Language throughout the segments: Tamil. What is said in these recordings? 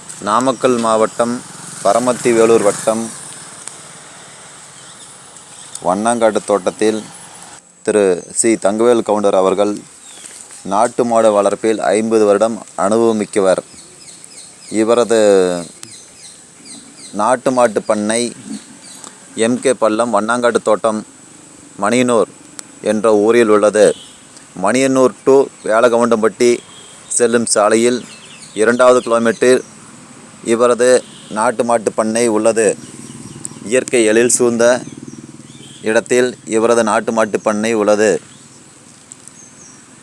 நாமக்கல் மாவட்டம் பரமத்தி வேலூர் வட்டம் வண்ணாங்காட்டு தோட்டத்தில் திரு. சி. தங்கவேல் கவுண்டர் அவர்கள் நாட்டு மாடு வளர்ப்பில் ஐம்பது வருடம் அனுபவமிக்கவர் இவரது நாட்டு மாட்டு பண்ணை எம்கே பள்ளம் வண்ணாங்காட்டு தோட்டம் மணியனூர் என்ற ஊரில் உள்ளது. மணியனூர் டு வேலகவுண்டம்பட்டி செல்லும் சாலையில் இரண்டாவது கிலோமீட்டர் இவரது நாட்டு மாட்டு பண்ணை உள்ளது. இயற்கை எழில் சூழ்ந்த இடத்தில் இவரது நாட்டு மாட்டு பண்ணை உள்ளது.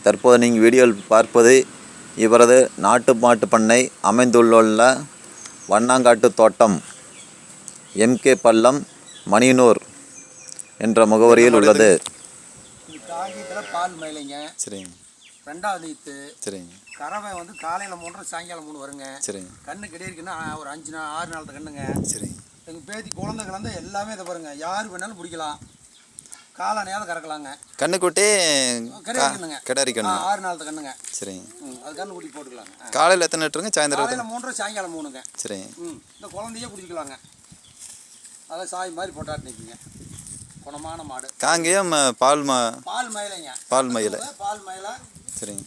தற்போது நீங்கள் வீடியோவில் பார்ப்பது இவரது நாட்டு மாட்டு பண்ணை அமைந்துள்ள வண்ணாங்காட்டு தோட்டம். எம்கே பள்ளம் மணியனூர் என்ற முகவரியில் உள்ளது. சரிங்க. ரெண்டாவது ஈத்து சரிங்க. கறவை வந்து காலையில் மூன்றரை சாயங்காலம் மூணு வருங்க. சரிங்க. கண்ணு கிடையிருக்குன்னா ஒரு அஞ்சு நாள் ஆறு நாள் கண்ணுங்க. சரிங்க. எங்கள் பேத்தி குழந்தை கிழந்த எல்லாமே இதை பாருங்க. யார் வேணாலும் பிடிக்கலாம். காலனையாவது கறக்கலாங்க. கண்ணுக்குட்டி கிடையாதுங்க கிடாரி கண்ணு. ஆறு நாள் கண்ணுங்க. சரிங்க. அது கண்ணு குட்டி போட்டுக்கலாங்க. காலையில் எத்தனை லிட்டருங்க? சாயந்தரம் காலையில் மூன்றரை சாயங்காலம் மூணுங்க. சரிங்க. இந்த குழந்தையே பிடிச்சிக்கலாங்க. அதான் சாய் மாதிரி போட்டாட்டு நிற்குங்க குணமான மாடு. காங்கேயம் பால் மா பால் மயிலைங்க. பால் மயில. பால் மயிலை சரிங்க.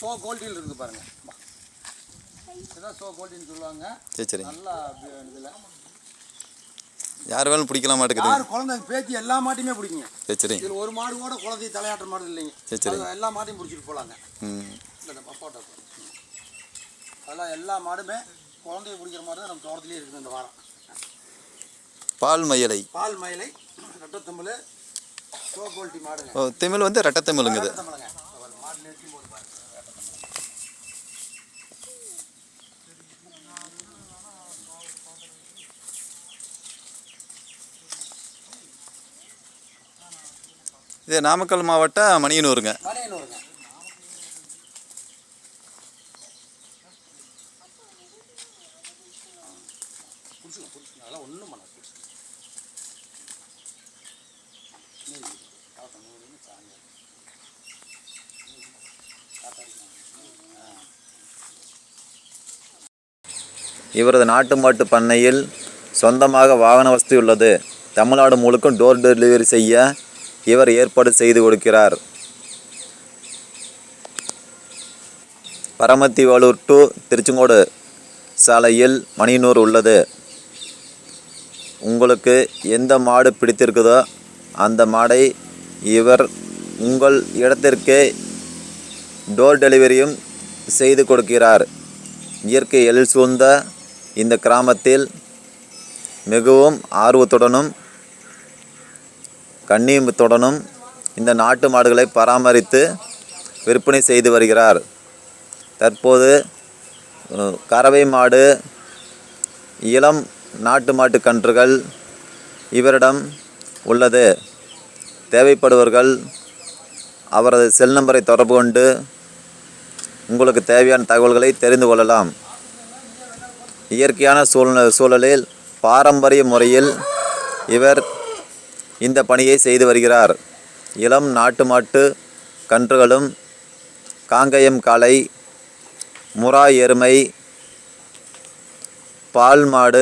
சோ கோல்டியில் இருக்குது பாருங்க. வா. இதுதான் சோ கோல்டின்னு சொல்லுவாங்க. சரி சரிங்க நல்லா இதில். யார் வேணும் பிடிக்கல மாட்டேங்குது யார் குழந்தை பேத்தி எல்லா மாட்டையுமே பிடிக்குங்க. சரி சரிங்க இதில் ஒரு மாடு கூட குழந்தைய தலையாட்டுற மாடு இல்லைங்க. சரி, சரி. எல்லா மாட்டையும் பிடிச்சிட்டு போகலாங்க ம். இந்த போட்டோ அதெல்லாம் எல்லா மாடுமே குழந்தைய பிடிக்கிற மாடு தான் நம்ம தோட்டத்திலே இருக்குது இந்த வாரம். பால் மயிலை. பால் மயிலை ரெட்டத்தம்பல் ஓ தமிழ் வந்து ரெட்ட தமிழுங்குது ரெட்டத்தம்பளுங்க இது நாமக்கல் மாவட்டம் மணியனூருங்க. ஒன்றும் பண்ண பிடிச்சிங்க நூறுன்னு சாயந்தரம் இவரது நாட்டு மாட்டு பண்ணையில் சொந்தமாக வாகன வசதி உள்ளது. தமிழ்நாடு முழுக்கும் டோர் டெலிவரி செய்ய இவர் ஏற்பாடு செய்து கொடுக்கிறார். பரமத்தி வேலூர் டு திருச்செங்கோடு சாலையில் மணியனூர் உள்ளது. உங்களுக்கு எந்த மாடு பிடித்திருக்குதோ அந்த மாடை இவர் உங்கள் இடத்திற்கே டோர் டெலிவரியும் செய்து கொடுக்கிறார். இயற்கை எழில் சூழ்ந்த இந்த கிராமத்தில் மிகவும் ஆர்வத்துடனும் கண்ணியத்துடனும் இந்த நாட்டு மாடுகளை பராமரித்து விற்பனை செய்து வருகிறார். தற்போது கறவை மாடு இளம் நாட்டு மாட்டு கன்றுகள் இவரிடம் உள்ளது. தேவைப்படுவர்கள் அவரது செல் நம்பரை தொடர்பு கொண்டு உங்களுக்கு தேவையான தகவல்களை தெரிந்து கொள்ளலாம். இயற்கையான சூழ்நிலை சூழலில் பாரம்பரிய முறையில் இவர் இந்த பணியை செய்து வருகிறார். இளம் நாட்டு மாட்டு கன்றுகளும் காங்கயம் காளை முறா எருமை பால் மாடு